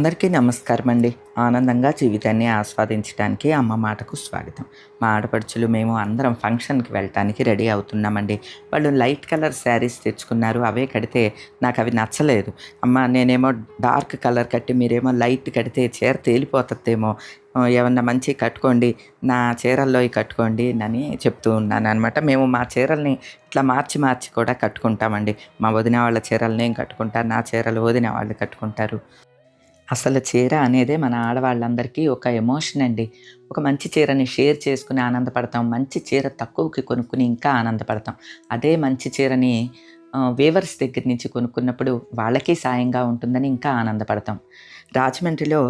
అందరికీ నమస్కారం అండి ఆనందంగా జీవితాన్ని ఆస్వాదించడానికి అమ్మ మాటకు స్వాగతం. మా ఆడపడుచులు మేము అందరం ఫంక్షన్కి వెళ్ళటానికి రెడీ అవుతున్నామండి. వాళ్ళు లైట్ కలర్ శారీస్ తెచ్చుకున్నారు. అవే కడితే నాకు అవి నచ్చలేదు. అమ్మ నేనేమో డార్క్ కలర్ కట్టి మీరేమో లైట్ కడితే చీర తేలిపోతుందేమో. ఏమన్నా మంచి కట్టుకోండి నా చీరల్లో కట్టుకోండి అని చెప్తూ ఉన్నాను అనమాట మేము మా చీరల్ని ఇట్లా మార్చి మార్చి కూడా కట్టుకుంటామండి. మా వదిన వాళ్ళ చీరలు నేను కట్టుకుంటాను నా చీరలు వదిన వాళ్ళు కట్టుకుంటారు. అసలు చీర అనేదే మన ఆడవాళ్ళందరికీ ఒక ఎమోషన్ అండి. ఒక మంచి చీరని షేర్ చేసుకుని ఆనందపడతాం మంచి చీర తక్కువకి కొనుక్కుని ఇంకా ఆనందపడతాం. అదే మంచి చీరని వేవర్స్ దగ్గర నుంచి కొనుక్కున్నప్పుడు వాళ్ళకి సాయంగా ఉంటుందని ఇంకా ఆనందపడతాం. రాజమండ్రిలో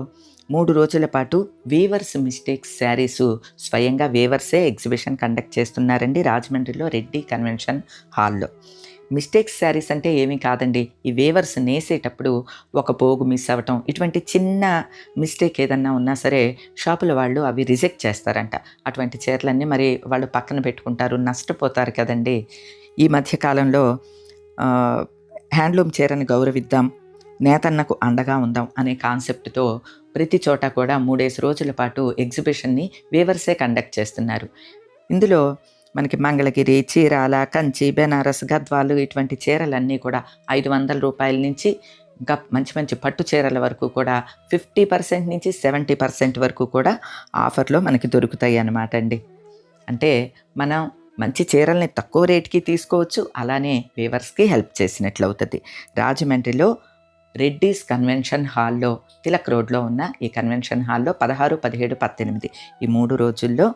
మూడు రోజుల పాటు వీవర్స్ మిస్టేక్స్ శారీస్ స్వయంగా వేవర్సే ఎగ్జిబిషన్ కండక్ట్ చేస్తున్నారండి రాజమండ్రిలో రెడ్డి కన్వెన్షన్ హాల్లో. మిస్టేక్స్ శారీస్ అంటే ఏమీ కాదండి. ఈ వేవర్స్ నేసేటప్పుడు ఒక పోగు మిస్ అవ్వటం ఇటువంటి చిన్న మిస్టేక్ ఏదన్నా ఉన్నా సరే షాపుల వాళ్ళు అవి రిజెక్ట్ చేస్తారంట. అటువంటి చీరలన్నీ మరి వాళ్ళు పక్కన పెట్టుకుంటారు నష్టపోతారు కదండి. ఈ మధ్యకాలంలో హ్యాండ్లూమ్ చీరని గౌరవిద్దాం నేతన్నకు అండగా ఉందాం అనే కాన్సెప్ట్తో ప్రతి చోట కూడా మూడేసి రోజుల పాటు ఎగ్జిబిషన్ని వేవర్సే కండక్ట్ చేస్తున్నారు. ఇందులో మనకి మంగళగిరి చీరాల కంచి బెనారస్ గద్వాలు ఇటువంటి చీరలన్నీ కూడా ఐదు వందల రూపాయల నుంచి ఇంకా మంచి మంచి పట్టు చీరల వరకు కూడా ఫిఫ్టీ పర్సెంట్ నుంచి సెవెంటీ పర్సెంట్ వరకు కూడా ఆఫర్లో మనకి దొరుకుతాయి అన్నమాట అండి. అంటే మనం మంచి చీరల్ని తక్కువ రేట్కి తీసుకోవచ్చు అలానే వేవర్స్కి హెల్ప్ చేసినట్లు అవుతుంది రాజమండ్రిలో రెడ్డీస్ కన్వెన్షన్ హాల్లో తిలక్ రోడ్లో ఉన్న ఈ కన్వెన్షన్ హాల్లో పదహారు పదిహేడు పద్దెనిమిది. ఈ మూడు రోజుల్లో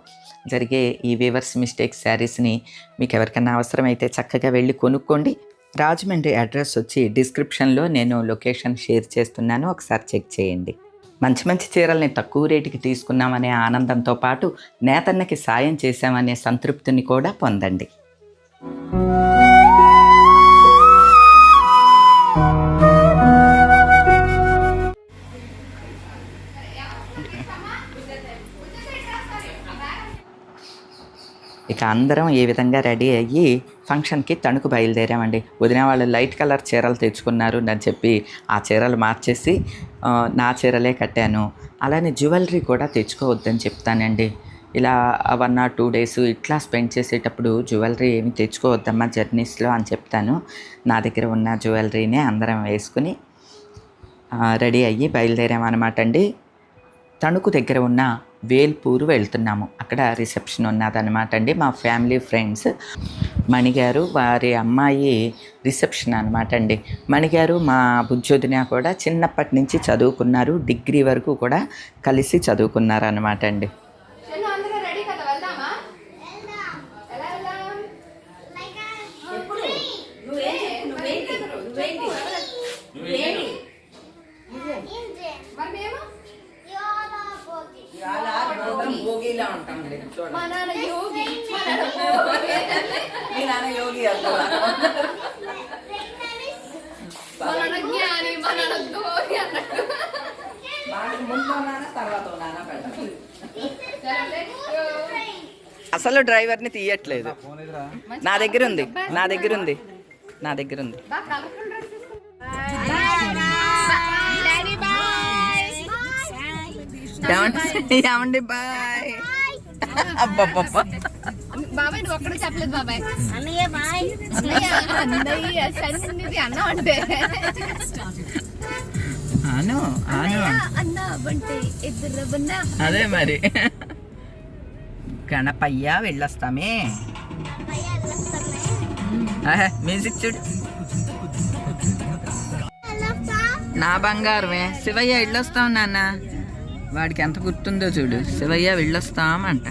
జరిగే ఈ వేవర్స్ మిస్టేక్ శారీస్ని మీకు ఎవరికైనా అవసరమైతే చక్కగా వెళ్ళి కొనుక్కోండి. రాజమండ్రి అడ్రస్ వచ్చి డిస్క్రిప్షన్లో నేను లొకేషన్ షేర్ చేస్తున్నాను. ఒకసారి చెక్ చేయండి. మంచి మంచి చీరల్ని తక్కువ రేటుకి తీసుకున్నామనే ఆనందంతో పాటు నేతన్నకి సాయం చేశామనే సంతృప్తిని కూడా పొందండి. ఇక అందరం ఈ విధంగా రెడీ అయ్యి ఫంక్షన్కి తణుకు బయలుదేరామండి. వదిన వాళ్ళు లైట్ కలర్ చీరలు తెచ్చుకున్నారు అని చెప్పి ఆ చీరలు మార్చేసి నా చీరలే కట్టాను. అలానే జ్యువెలరీ కూడా తెచ్చుకోవద్దని చెప్తానండి. ఇలా వన్ ఆర్ టూ డేస్ ఇట్లా స్పెండ్ చేసేటప్పుడు జ్యువెలరీ ఏమి తెచ్చుకోవద్దమ్మా జర్నీస్లో అని చెప్తాను. నా దగ్గర ఉన్న జ్యువెలరీనే అందరం వేసుకుని రెడీ అయ్యి బయలుదేరామన్నమాట అండి. తణుకు దగ్గర ఉన్న వేల్పూరు వెళ్తున్నాము. అక్కడ రిసెప్షన్ ఉన్నదనమాట అండి. మా ఫ్యామిలీ ఫ్రెండ్స్. మణిగారు వారి అమ్మాయి రిసెప్షన్ అనమాట అండి. మణిగారు మా బుజ్జోదిన కూడా చిన్నప్పటి నుంచి చదువుకున్నారు. డిగ్రీ వరకు కూడా కలిసి చదువుకున్నారు అనమాట అండి చెల్లు అందరూ రెడీ కదా వెళ్దామా ఎలా వెళ్దాం నువ్వేం చెప్పు నువ్వేంటి నువ్వేంటి నువ్వేంటి మరి మేము భోగిలా ఉంటాం మా నాన్న యోగి మా నాన్న భోగి. మీ నాన్న యోగి మా నాన్న జ్ఞాని మా నాన్న ధోని అన్నట్టు ముందు తర్వాత సరే, అసలు డ్రైవర్ని తీయట్లేదు. నా దగ్గర ఉంది నా దగ్గర ఉంది నా దగ్గర ఉంది. ఏమండి? ఏమండి? బాయ్. అబ్బబ్బబ్బా. బాబాయ్ నువ్వు ఒక్కడే చెప్పలేదు బాబాయ్. అన్నయ్య బాయ్. అన్నయ్య అన్నయ్య సన్నిధి అన్నం అంటే. ఆను ఆను అన్న అంటే ఇద్దరు అదే మరి. గణపయ్య వెళ్ళొస్తామే. ఆహా, మ్యూజిక్ చూడు. నా బంగారమే. శివయ్య వెళ్ళొస్తాం నాన్న. వాడికి ఎంత గుర్తుందో చూడు. శివయ్య వెళ్ళొస్తామంట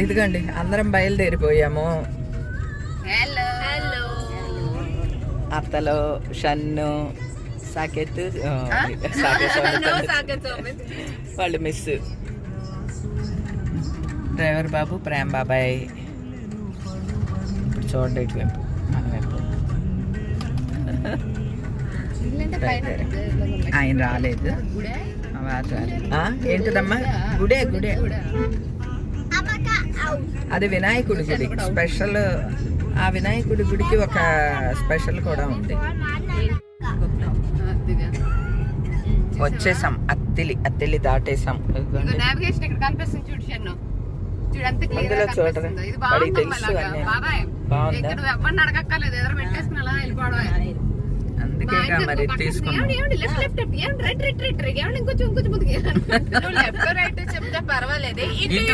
ఇదిగోండి అందరం బయలుదేరిపోయాము. హలో హలో అత్తలో షన్ను సాకెత్ వాళ్ళు మిస్. డ్రైవర్ బాబు ప్రేమ్ బాబాయ్. ఇప్పుడు చూడండి ఇటువైపు మన వైపు. ఆయన రాలేదు. ఏంటిదమ్మా? గుడే గుడే. అది వినాయకుడి గుడి. స్పెషల్ ఆ వినాయకుడి గుడికి ఒక స్పెషల్ కూడా ఉంది. వచ్చేసాం అత్తిలి అత్తిలి దాటేసాం. అందులో చూడరా. తెలుసు బాగుందా? అందుకే మరి తీసుకున్నాం. చెప్తే పర్వాలేదు. ఇటు ఇటు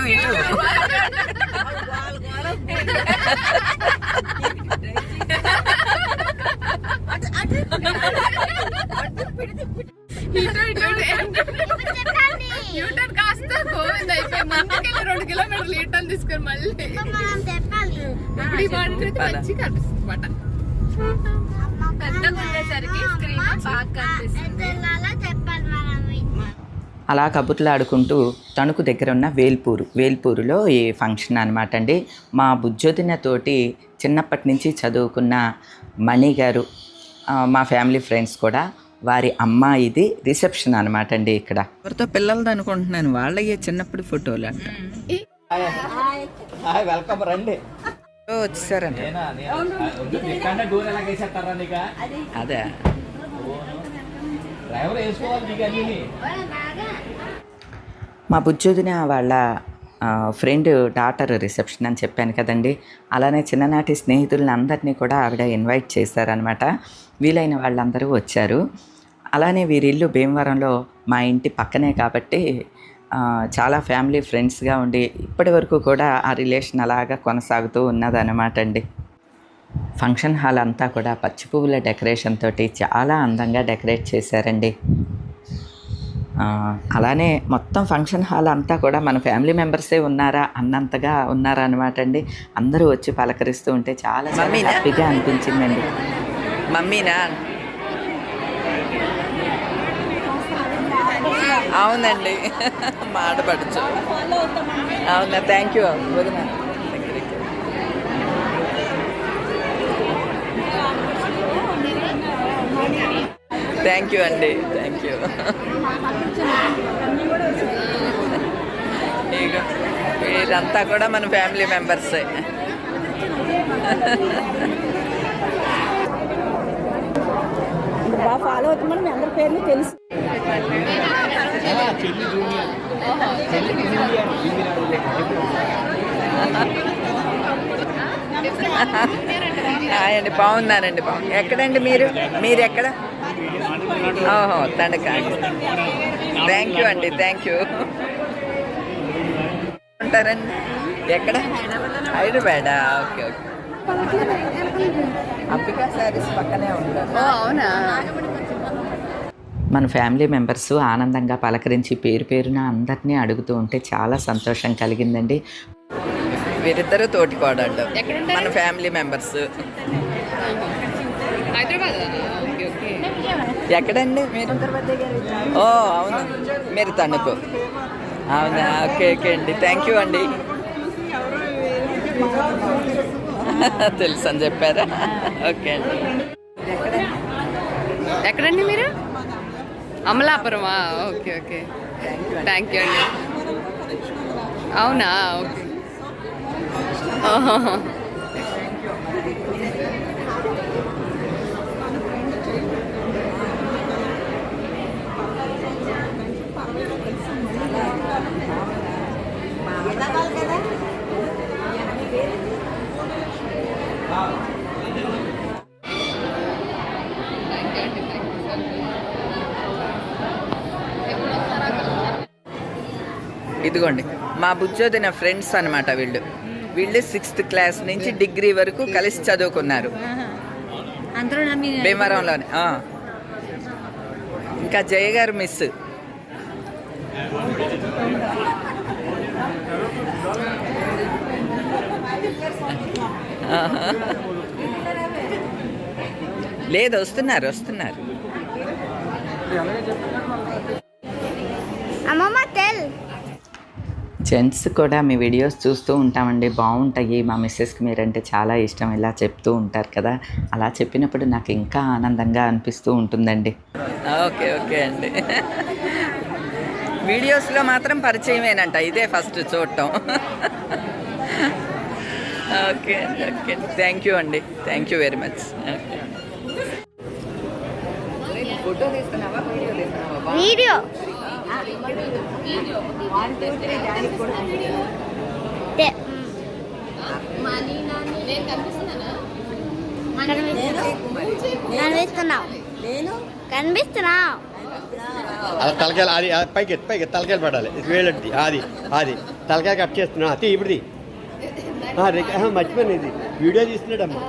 యూటర్న్ కాస్త గోవింద అయిపోయి ముందుకెళ్ళి రెండు కిలోమీటర్లు తీసుకొని మళ్ళీ. ఇప్పుడు ఈ మాట మంచి కనిపిస్తుంది అనమాట పెద్దగా ఉండేసరికి స్క్రీన్ బాగా కనిపిస్తుంది. అలా కబుర్లు ఆడుకుంటూ తణుకు దగ్గర ఉన్న వేల్పూరు వేల్పూరులో ఈ ఫంక్షన్ అనమాట అండి. మా బుజ్జొదిన తోటి చిన్నప్పటి నుంచి చదువుకున్న మణి గారు మా ఫ్యామిలీ ఫ్రెండ్స్ కూడా వారి అమ్మాయిది రిసెప్షన్ అనమాట అండి ఇక్కడ. ఎవరితో పిల్లలది అనుకుంటున్నాను? వాళ్ళయ్యే చిన్నప్పుడు ఫోటోలు అంట. వెల్కమ్ రండి. అదే. మా బుజ్జొదిన వాళ్ళ ఫ్రెండ్ డాటర్ రిసెప్షన్ అని చెప్పాను కదండి. అలానే చిన్ననాటి స్నేహితులను అందరినీ కూడా ఆవిడ ఇన్వైట్ చేశారనమాట వీలైన వాళ్ళందరూ వచ్చారు. అలానే వీరిల్లు భీమవరంలో మా ఇంటి పక్కనే కాబట్టి చాలా ఫ్యామిలీ ఫ్రెండ్స్గా ఉండి ఇప్పటి వరకు కూడా ఆ రిలేషన్ అలాగా కొనసాగుతూ ఉన్నదన్నమాట అండి. ఫంక్షన్ హాల్ అంతా కూడా పచ్చి పువ్వుల డెకరేషన్ తోటి చాలా అందంగా డెకరేట్ చేశారండి. అలానే మొత్తం ఫంక్షన్ హాల్ అంతా కూడా మన ఫ్యామిలీ మెంబర్సే ఉన్నారా అన్నంతగా ఉన్నారా అనమాట అండి. అందరూ వచ్చి పలకరిస్తూ ఉంటే చాలా చాలా హ్యాపీగా అనిపించిందండి. మమ్మీనా? అవునండి. మాడపడచ్చు అవునా థ్యాంక్ యూ వదిన. థ్యాంక్ యూ అండి థ్యాంక్ యూ వీరంతా కూడా మన ఫ్యామిలీ మెంబర్సే బాగా ఫాలో అవుతున్నాం మీ అందరి పేర్లు తెలుసు. చెల్లి జూనియర్ చెల్లి జూనియర్ హాయ్ అండి బాగున్నారండి బాగుంది ఎక్కడండి మీరు? మీరు ఎక్కడ? ఓహో తండక థ్యాంక్ యూ అండి థ్యాంక్ యూ ఉంటారండి. ఎక్కడ? హైదరాబాద్? Okay okay. అంబికా శారీస్ పక్కనే ఉంటారు అవునా? మన ఫ్యామిలీ మెంబర్స్ ఆనందంగా పలకరించి పేరు పేరున అందరినీ అడుగుతూ ఉంటే చాలా సంతోషం కలిగిందండి. వీరిద్దరూ తోటికోడళ్ళు ఎక్కడుంటారు? మన family members. Hyderabad? Okay okay. ఎక్కడండి? మీరు ఓ అవును. మీరు తణుకు. అవునా? ఓకే ఓకే అండి. థ్యాంక్ యూ అండి. తెలుసు అని చెప్పారా? ఓకే అండి. ఎక్కడండి మీరు? అమలాపురమా ఓకే ఓకే థ్యాంక్ యూ అండి అవునా ఓకే ఇదిగోండి మా బుజ్జోదిన ఫ్రెండ్స్ అనమాట వీళ్ళు. వీళ్ళు సిక్స్త్ క్లాస్ నుంచి డిగ్రీ వరకు కలిసి చదువుకున్నారు. భీమవరంలోనే ఆ. ఇంకా జయ గారు మిస్ ఆహా. లేదు వస్తున్నారు వస్తున్నారు. అమ్మమ్మ తెల్. జెంట్స్ కూడా మీ వీడియోస్ చూస్తూ ఉంటామండి. బాగుంటాయి. మా మిస్సెస్కి మీరంటే చాలా ఇష్టం. ఇలా చెప్తూ ఉంటారు కదా. అలా చెప్పినప్పుడు నాకు ఇంకా ఆనందంగా అనిపిస్తూ ఉంటుందండి. ఓకే ఓకే అండి. వీడియోస్లో మాత్రం పరిచయమేనంట. ఇదే ఫస్ట్ చూడటం. ఓకే ఓకే థ్యాంక్ యూ అండి. Thank you very much. Photo తీస్తున్నావా video తీస్తున్నావా వీడియో. కనిపిస్తున్నావు కనిపిస్తున్నావు అది తలకాయలు అది పైకి పైకి తలకాయలు పడాలి. ఇది అది అది తలకాయ కట్ చేస్తున్నా. అతి ఇప్పుడు తీ. ఇది. వీడియో తీస్తున్నాడమ్మా.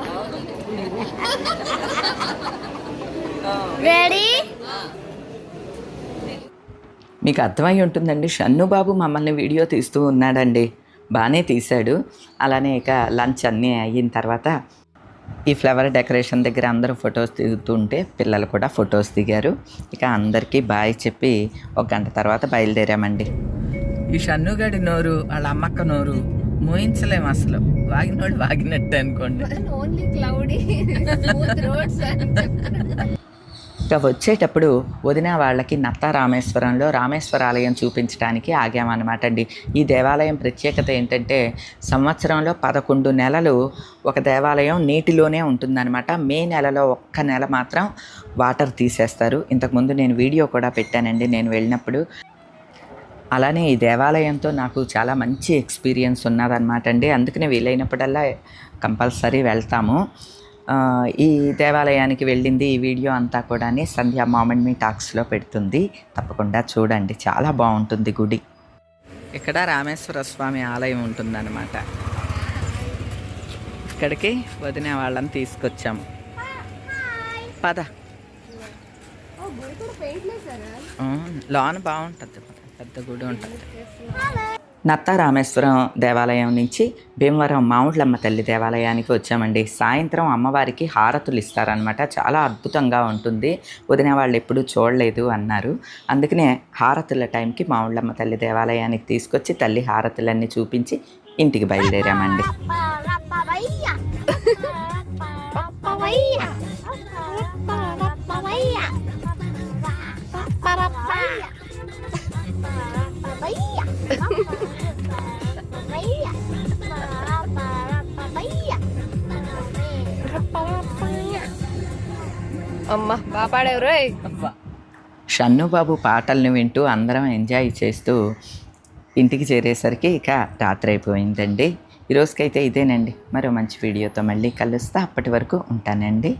రెడీ మీకు అర్థమై ఉంటుందండి. షన్ను బాబు మమ్మల్ని వీడియో తీస్తూ ఉన్నాడండి. బాగానే తీశాడు. అలానే ఇక లంచ్ అన్నీ అయిన తర్వాత ఈ ఫ్లవర్ డెకరేషన్ దగ్గర అందరూ ఫొటోస్ దిగుతుంటే పిల్లలు కూడా ఫొటోస్ దిగారు. ఇక అందరికీ బాయ్ చెప్పి ఒక గంట తర్వాత బయలుదేరామండి. ఈ షన్నుగడి నోరు వాళ్ళ అమ్మక్క నోరు మోయించలేము అసలు. వాగినోడు వాగినట్టు అనుకోండి. ఓన్లీ క్లౌడీ రోడ్స్ ఇక వచ్చేటప్పుడు వదిన వాళ్ళకి నత్త రామేశ్వరంలో రామేశ్వర ఆలయం చూపించడానికి ఆగామన్నమాట అండి. ఈ దేవాలయం ప్రత్యేకత ఏంటంటే సంవత్సరంలో పదకొండు నెలలు ఒక దేవాలయం నీటిలోనే ఉంటుందన్నమాట. మే నెలలో ఒక్క నెల మాత్రం వాటర్ తీసేస్తారు. ఇంతకుముందు నేను వీడియో కూడా పెట్టానండి నేను వెళ్ళినప్పుడు. అలానే ఈ దేవాలయంతో నాకు చాలా మంచి ఎక్స్పీరియన్స్ ఉన్నదన్నమాట అండి. అందుకనే వీలైనప్పుడల్లా కంపల్సరీ వెళ్తాము. ఈ దేవాలయానికి వెళ్ళింది ఈ వీడియో అంతా కూడా సంధ్యా మామెంట్ మీ టాక్స్లో పెడుతుంది. తప్పకుండా చూడండి. చాలా బాగుంటుంది గుడి. ఇక్కడ రామేశ్వర స్వామి ఆలయం ఉంటుందన్నమాట. ఇక్కడికి వదిన వాళ్ళని తీసుకొచ్చాము పద. లోన బాగుంటుంది. పెద్ద గుడి ఉంటుంది. నత్త రామేశ్వరం దేవాలయం నుంచి భీమవరం మావుళ్ళమ్మ తల్లి దేవాలయానికి వచ్చామండి. సాయంత్రం అమ్మవారికి హారతులు ఇస్తారనమాట చాలా అద్భుతంగా ఉంటుంది. వదిన వాళ్ళు ఎప్పుడూ చూడలేదు అన్నారు. అందుకనే హారతుల టైంకి మావుళ్ళమ్మ తల్లి దేవాలయానికి తీసుకొచ్చి తల్లి హారతులన్నీ చూపించి ఇంటికి బయలుదేరామండి. అమ్మా బాగా షన్నుబాబు పాటల్ని వింటూ అందరం ఎంజాయ్ చేస్తూ ఇంటికి చేరేసరికి ఇక రాత్రి అయిపోయిందండి. ఈరోజుకైతే ఇదేనండి. మరో మంచి వీడియోతో మళ్ళీ కలుస్తా. అప్పటి వరకు ఉంటానండి.